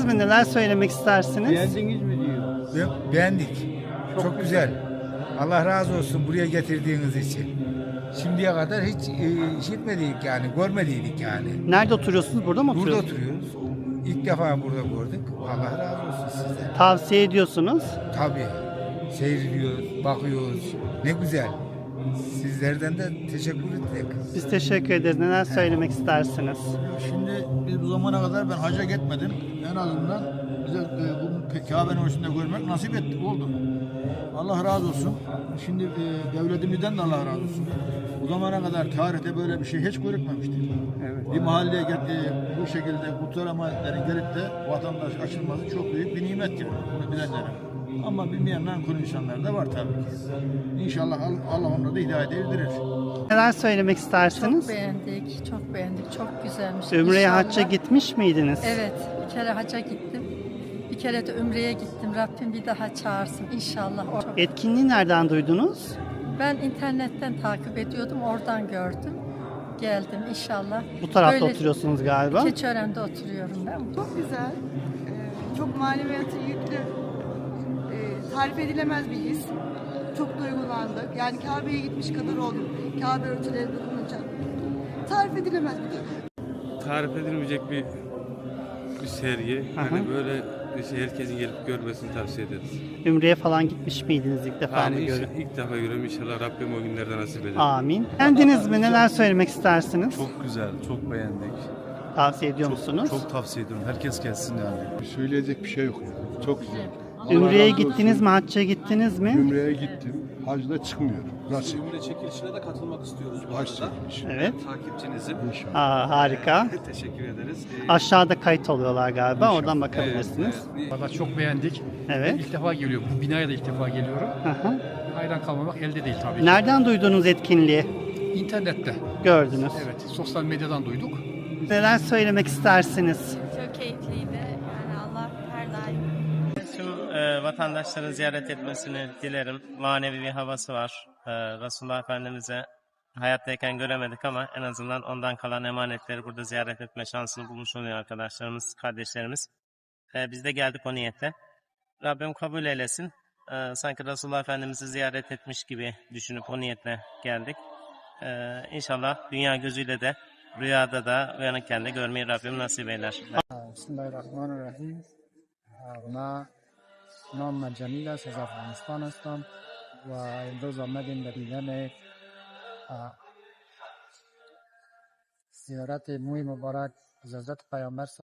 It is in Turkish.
Beğendiniz mi? Neler söylemek istersiniz? Beğendiniz mi diyor. Be- beğendik. Çok, güzel. Allah razı olsun buraya getirdiğiniz için. Şimdiye kadar hiç e, işitmedik yani, görmediydik yani. Nerede oturuyorsunuz? Burada mı Burada oturuyorsunuz? oturuyoruz. İlk defa burada gördük. Allah razı olsun sizden. Tavsiye ediyorsunuz. Tabii. Seyrediyoruz, bakıyoruz. Ne güzel. Sizlerden de teşekkür ettik. Biz teşekkür ederiz. Neler söylemek istersiniz? Şimdi biz bu zamana kadar ben hacca gitmedim. En azından bize e, bu Kabe'nin üstünde görmek nasip etti, oldu. Allah razı olsun. Şimdi e, devletimizden de Allah razı olsun. Bu zamana kadar tarihte böyle bir şey hiç görülmemişti. Bir mahalleye gel- e, bu şekilde kurtaramayanların gelip de vatandaş açılması çok büyük bir nimet yani. Bunu bilenlere. Ama bilmeyen nankör insanlar da var tabii ki. İnşallah Al- Allah onları da hidayet erdirir. Neler söylemek istersiniz? Çok beğendik, çok beğendik. Çok güzelmiş. Ümre'ye İnşallah- hacca gitmiş miydiniz? Evet, bir kere hacca gittim. Bir kere de Ümre'ye gittim. Rabbim bir daha çağırsın inşallah. O- Etkinliği nereden duydunuz? Ben internetten takip ediyordum, oradan gördüm. Geldim inşallah. Bu tarafta Böyle- oturuyorsunuz galiba. Keçiören'de oturuyorum ben. Çok güzel, ee, çok maneviyatı yüklü, ee, tarif edilemez bir his. Çok duygulandık. Yani Kabe'ye gitmiş kadar oldum. Kabe örtüleri dokununca. Tarif edilemez bir duygu. Tarif edilmeyecek bir bir sergi. Aha. Hani böyle bir şey herkesin gelip görmesini tavsiye ederiz. Ümre'ye falan gitmiş miydiniz ilk defa mı Yani görün? inşallah, ilk defa görüyorum inşallah Rabbim o günlerde nasip eder. Amin. Beğendiniz mi? Neler söylemek istersiniz? Çok güzel, çok beğendik. Tavsiye ediyor musunuz? Çok tavsiye ediyorum. Herkes gelsin yani. Söyleyecek bir şey yok. Çok güzel. Ümre'ye gittiniz mi? Hacca gittiniz mi? Ümre'ye gittim. Hacda çıkmıyorum. Nasıl? Ümre çekilişine de katılmak istiyoruz bu Hac arada. çekilişi. Evet. Takipçinizim. İnşallah. Aa, harika. Teşekkür ederiz. Ee, Aşağıda kayıt oluyorlar galiba. Oradan bakabilirsiniz. evet, Valla çok beğendik. Evet. İlk defa geliyorum. Bu binaya da ilk defa geliyorum. Aha. Hayran kalmamak elde değil tabii. ki. Nereden duydunuz etkinliği? İnternette. Gördünüz. Evet. Sosyal medyadan duyduk. Neler söylemek istersiniz? Çok keyifliydi. Yani Allah her daim tüm e, vatandaşların ziyaret etmesini dilerim. Manevi bir havası var. E, Resulullah Efendimiz'e hayattayken göremedik ama en azından ondan kalan emanetleri burada ziyaret etme şansını bulmuş oluyor arkadaşlarımız, kardeşlerimiz. E, biz de geldik o niyette. Rabbim kabul eylesin. E, sanki Resulullah Efendimiz'i ziyaret etmiş gibi düşünüp o niyetle geldik. E, inşallah dünya gözüyle de rüyada da uyanıkken de görmeyi Rabbim nasip eyler. Bismillahirrahmanirrahim. Buna نام من جمیل است از افغانستان هستم و امروز آمدیم به دیدن زیارت موی مبارک از حضرت پیامبر